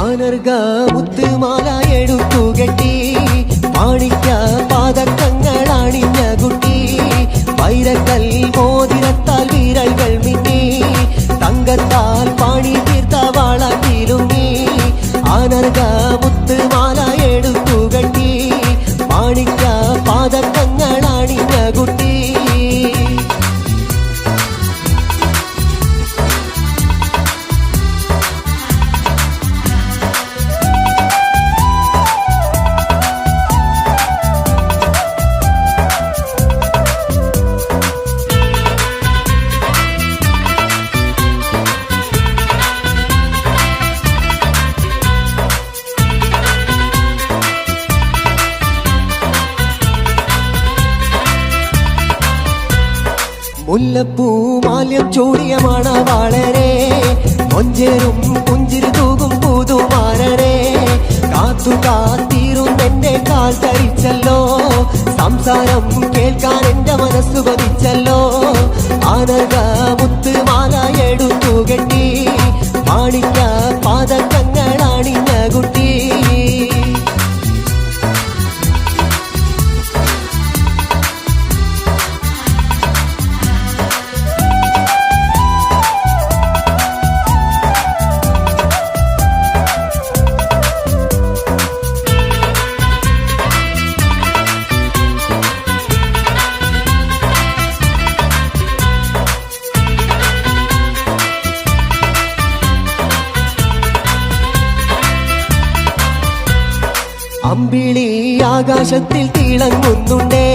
അനർഗ മുത്തുമാല എടുത്തു കെട്ടി മാണിക്ക പാദക്കങ്ങൾ അണിഞ്ഞ കുട്ടി വൈരക്കൽ മോതിരത്താൽ വിരൽകൾ മിന്നി തങ്കത്താൽ പാണി മുല്ലപ്പൂ മാല്യം ചൂടിയ മണവാളരെ കൊഞ്ചരും പുഞ്ചിരി തൂകും പൂതുമാരരെ കാത്തു കാത്തിരുന്നെന്റെ കാൽ തരിച്ചല്ലോ. സംസാരം കേൾക്കാൻ എന്റെ മനസ്സ് കൊതിച്ചല്ലോ ആനക അമ്പിളി ആകാശത്തിൽ തിളങ്ങുന്നുണ്ടേ.